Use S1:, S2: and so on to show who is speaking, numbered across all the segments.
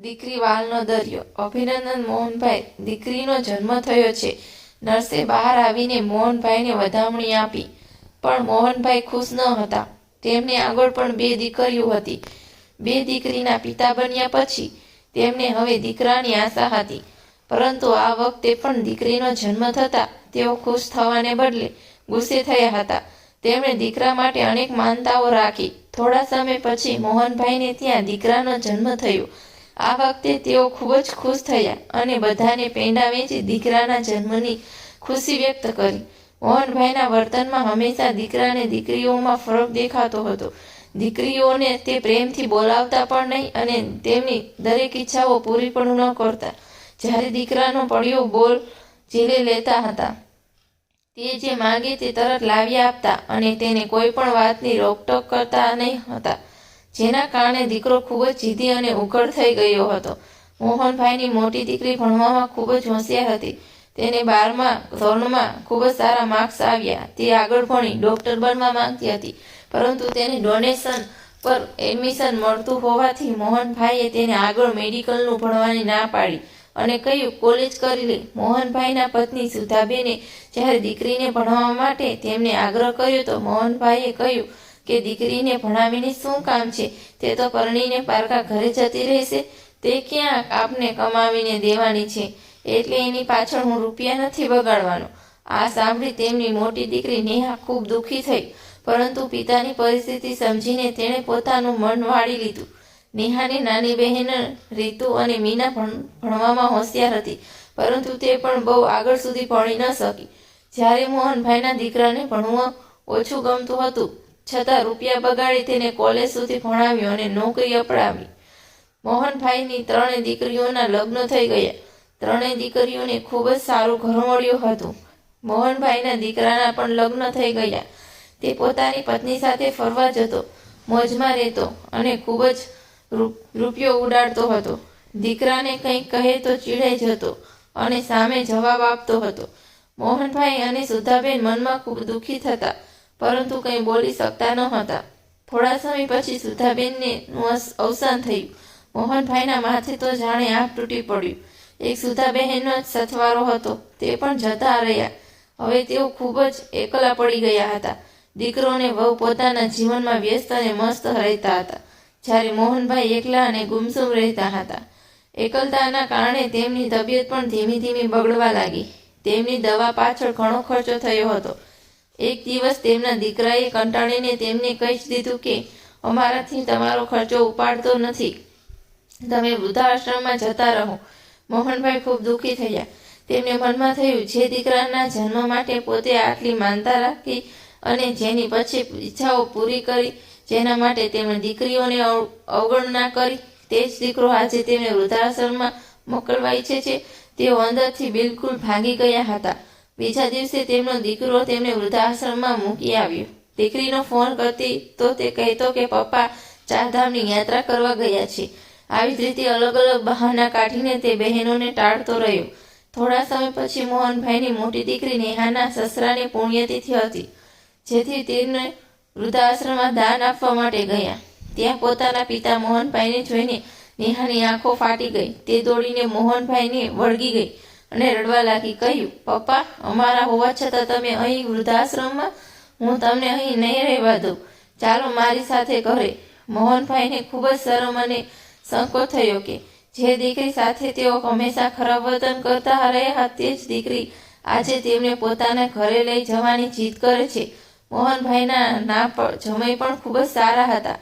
S1: દીકરી વાલનો દરિયો. અભિનંદન મોહનભાઈ. દીકરીનો જન્મ થયો છે. નર્સે બહાર આવીને મોહનભાઈને વધામણી આપી. પણ મોહનભાઈ ખુશ ન હતા. તેમને આગળ પણ બે દીકરીઓ હતી. બે દીકરીના પિતા બન્યા પછી તેમને હવે દીકરાની આશા હતી. પરંતુ આ વખતે પણ દીકરીનો જન્મ થતાં તેઓ ખુશ થવાને બદલે ગુસ્સે થયા હતા. તેમણે દીકરા માટે અનેક માનતાઓ રાખી. થોડા સમય પછી મોહનભાઈને ત્યાં દીકરાનો જન્મ થયો. આ વખતે તેઓ ખૂબ જ ખુશ થયા અને બધાને પેંડા વેચી દીકરાના જન્મની ખુશી વ્યક્ત કરી. મોહનભાઈના વર્તનમાં હંમેશા દીકરાને દીકરીઓમાં ફરક દેખાતો હતો. દીકરીઓને તે પ્રેમથી બોલાવતા પણ નહીં અને તેમની દરેક ઈચ્છાઓ પૂરી પણ ન કરતા. જ્યારે દીકરાનો પડ્યો બોલ ઝીલી લેતા હતા. તે જે માંગે તે તરત લાવી આપતા અને તેને કોઈ પણ વાતની રોકટોક કરતા નહીં હતા. જેના કારણે દીકરો ખૂબ જ જીદી અને ઉઘડ થઈ ગયો હતો. મોહનભાઈની મોટી દીકરી ભણવામાં ખૂબ જ હોશિયાર હતી. તેને બારમા ધોરણમાં ખૂબ જ સારા માર્ક્સ આવ્યા. તે આગળ ભણી ડોક્ટર બનવા માંગતી હતી. પરંતુ તેને ડોનેશન પર એડમિશન મળતું હોવાથી મોહનભાઈએ તેને આગળ મેડિકલનું ભણવાની ના પાડી. અને કહ્યું, કોલેજ કરી લે. મોહનભાઈના પત્ની સુધાબેને જ્યારે દીકરીને ભણાવવા માટે તેમને આગ્રહ કર્યો તો મોહનભાઈએ કહ્યું કે દીકરીને ભણાવીને શું કામ છે? તે તો પરણીને પારકા ઘરે જતી રહેશે. તે ક્યાં આપને કમાવીને દેવાની છે. એટલે એની પાછળ હું રૂપિયા નથી બગાડવાનો. આ સાંભળી તેમની મોટી દીકરી નેહા ખૂબ દુઃખી થઈ. પરંતુ પિતાની પરિસ્થિતિ સમજીને તેણે પોતાનું મન વાળી લીધું. નેહાની નાની બહેન રીતુ અને મીના ભણ- ભણવામાં હોશિયાર હતી, પરંતુ તે પણ બહુ આગળ સુધી ભણી ન શકી. જ્યારે મોહનભાઈના દીકરાને ભણવું ઓછું ગમતું હતું, છતાં રૂપિયા બગાડી તેને કોલેજ સુધી ભણાવ્યો અને નોકરી અપડાવી મોહનભાઈની ત્રણેય દીકરીઓના લગ્ન થઈ ગયા. ત્રણેય દીકરીઓને ખૂબ જ સારું ઘર મળ્યું હતું. મોહનભાઈના દીકરાના પણ લગ્ન થઈ ગયા. તે પોતાની પત્ની સાથે ફરવા જતો, મોજમાં રહેતો અને ખૂબ જ રૂપિયો ઉડાડતો હતો. દીકરાને કંઈક કહે તો ચીડાઈ જતો અને સામે જવાબ આપતો હતો. મોહનભાઈ અને સુધાબેન મનમાં ખૂબ દુઃખી થતા, પરંતુ કંઈ બોલી શકતા ન હતા થોડા સમય પછી સુધાબેનને અવસાન થયું. મોહનભાઈના માથે તો જાણે આંખ તૂટી પડ્યું. એક સુધાબહેનનો જ સથવારો હતો, તે પણ જતા રહ્યા. હવે તેઓ ખૂબ જ એકલા પડી ગયા હતા. દીકરોને વહુ પોતાના જીવનમાં વ્યસ્ત અને મસ્ત રહેતા હતા. જ્યારે મોહનભાઈ એકલા અને ગુમસુમ રહેતા હતા. એકલતાના કારણે તેમની તબિયત પણ ધીમે ધીમે બગડવા લાગી. તેમની દવા પાછળ ઘણો ખર્ચો થયો હતો. એક દિવસ તેમના દીકરાએ કંટાળીને તેમને કહી દીધું કે, અમારાથી તમારો ખર્ચો ઉપાડતો નથી. તમે વૃદ્ધાશ્રમમાં જતા રહો. મોહનભાઈ ખૂબ દુઃખી થયા. તેમને મનમાં થયું, જે દીકરાના જન્મ માટે પોતે આટલી માનતા રાખી અને જેની પછી ઈચ્છાઓ પૂરી કરી જેના માટે તેમણે દીકરીઓને અવગણના કરી. તે જ દીકરો આજે તેમને વૃદ્ધાશ્રમમાં મોકલવા ઈચ્છે છે. તેઓ અંદરથી બિલકુલ ભાંગી ગયા હતા. બીજા દિવસે તેમનો દીકરો તેમને વૃદ્ધાશ્રમમાં મૂકી આવ્યો. દીકરીનો ફોન કરતી તો તે કહેતો કે, પપ્પા ચારધામની યાત્રા કરવા ગયા છે. આવી જ રીતે અલગ અલગ બહાના કાઢીને તે બહેનોને ટાળતો રહ્યો. થોડા સમય પછી મોહનભાઈની મોટી દીકરી નેહાના સસરાની પુણ્યતિથિ હતી, જેથી તેને વૃદ્ધાશ્રમમાં દાન આપવા માટે ગયા. ત્યાં પોતાના પિતા મોહનભાઈને જોઈને નેહાની આંખો ફાટી ગઈ. તે દોડીને મોહનભાઈને વળગી ગઈ અને રડવા લાગી, કહ્યું, પપ્પા, અમારા હોવા છતાં તમે અહીં વૃદ્ધાશ્રમમાં? હું તમને અહીં નહીં રહેવા દઉં. ચાલો મારી સાથે ઘરે. મોહનભાઈને ખૂબ જ શરમ અને સંકોચ થયો કે જે દીકરી સાથે તેઓ હંમેશા ખરાબ વર્તન કરતા રહ્યા, તે જ દીકરી આજે તેમને પોતાના ઘરે લઈ જવાની જીદ કરે છે. મોહનભાઈના ના જમય પણ ખૂબ જ સારા હતા.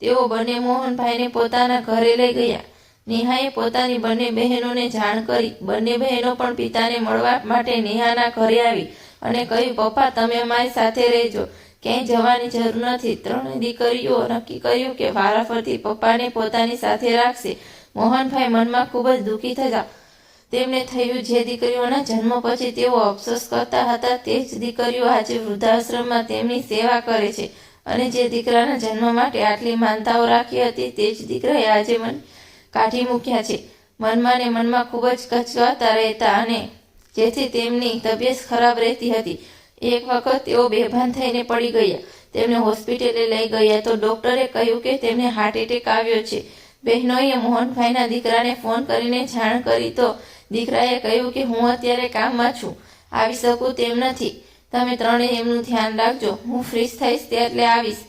S1: તેઓ બંને મોહનભાઈને પોતાના ઘરે લઈ ગયા. નેહાએ પોતાની બંને બહેનોને જાણ કરી. બંને બહેનો પણ પિતાને મળવા માટે નેહાના ઘરે આવી અને કહ્યું, પપ્પા, તમે મારી સાથે રહેજો. ક્યાંય જવાની જરૂર નથી. ત્રણે દીકરીઓ નક્કી કર્યું કે વારાફરતી પપ્પાને પોતાની સાથે રાખશે. મોહનભાઈ મનમાં ખૂબ જ દુઃખી થતા તેમને થયું જે દીકરીઓના જન્મ પછી તેઓ અફસોસ કરતા હતા તે જ દીકરીઓ આજે વૃદ્ધાશ્રમમાં તેમની સેવા કરે છે અને જે દીકરાના જન્મ માટે આટલી માનતાઓ રાખી હતી તે જ દીકરાએ આજે મન કાઢી મૂક્યા છે. મનમાં ને મનમાં ખૂબ જ કચવાતા રહેતા અને જેથી તેમની તબિયત ખરાબ રહેતી હતી. એક વખત તેઓ બેભાન થઈને પડી ગયા. તેમને હોસ્પિટલે લઈ ગયા તો ડોક્ટરે કહ્યું કે તેમને હાર્ટ એટેક આવ્યો છે. બહેનોએ મોહનભાઈના દીકરાને ફોન કરીને જાણ કરી તો દીકરાએ કહ્યું કે હું અત્યારે કામમાં છું, આવી શકું તેમ નથી. તમે ત્રણેય એમનું ધ્યાન રાખજો. હું ફ્રી થઈશ એટલે આવીશ.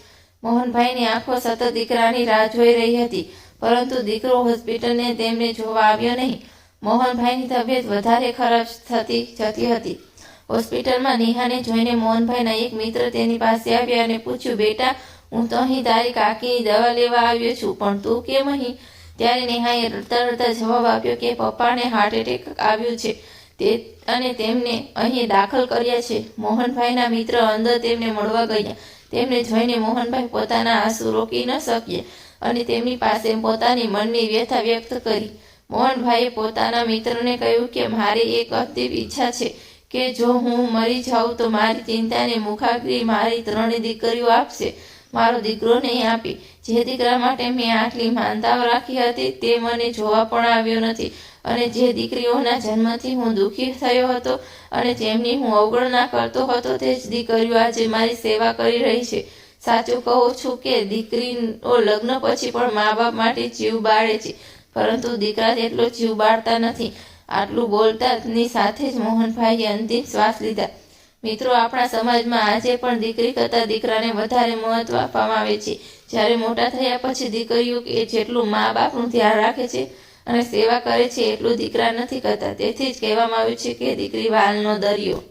S1: મોહનભાઈની આંખો સતત દીકરાની રાહ જોઈ રહી હતી, પરંતુ દીકરો હોસ્પિટલને તેમને જોવા આવ્યો નહીં. મોહનભાઈની તબિયત વધારે ખરાબ થતી જતી હતી. હોસ્પિટલમાં નેહાને જોઈને મોહનભાઈના એક મિત્ર તેની પાસે આવ્યા અને પૂછ્યું, બેટા, હું તો અહીં તારી કાકીની દવા લેવા આવ્યો છું, પણ તું કેમ અહીં ત્યારે નેહાએ રડતા જવાબ આપ્યો કે, પપ્પાને હાર્ટ એટેક આવ્યું છે. તે અને તેમને અહીં દાખલ કર્યા છે. મોહનભાઈના મિત્ર અંદર તેમને મળવા ગયા. તેમને જોઈને મોહનભાઈ પોતાના આંસુ રોકી ન શક્યા અને તેમની પાસે પોતાની મનની વ્યથા વ્યક્ત કરી. મોહનભાઈએ પોતાના મિત્રને કહ્યું કે, મારી એક અતિવ ઈચ્છા છે કે જો હું મરી જાઉં તો મારી ચિંતાને મુખાગ્રી મારી ત્રણેય દીકરીઓ આપશે. મારો દીકરો નહીં આપી. જે દીકરા માટે મેં આટલી માનતાઓ રાખી હતી, તે મને જોવા પણ આવ્યો નથી. અને જે દીકરીઓના જન્મથી હું દુઃખી થયો હતો અને જેમની હું અવગણના કરતો હતો, તે જ દીકરીઓ આજે મારી સેવા કરી રહી છે. સાચું કહું છું કે દીકરીઓ લગ્ન પછી પણ મા બાપ માટે જીવ બાળે છે, પરંતુ દીકરા જેટલો જીવ બાળતા નથી. આટલું બોલતાની સાથે જ મોહનભાઈએ અંતિમ શ્વાસ લીધા. મિત્રો, આપણા સમાજમાં આજે પણ દીકરી કરતાં દીકરાને વધારે મહત્વ આપવામાં આવે છે. જ્યારે મોટા થયા પછી દીકરીઓ કે જેટલું મા બાપનું ધ્યાન રાખે છે અને સેવા કરે છે, એટલું દીકરા નથી કરતા. તેથી જ કહેવામાં આવ્યું છે કે દીકરી વાલનો દરિયો.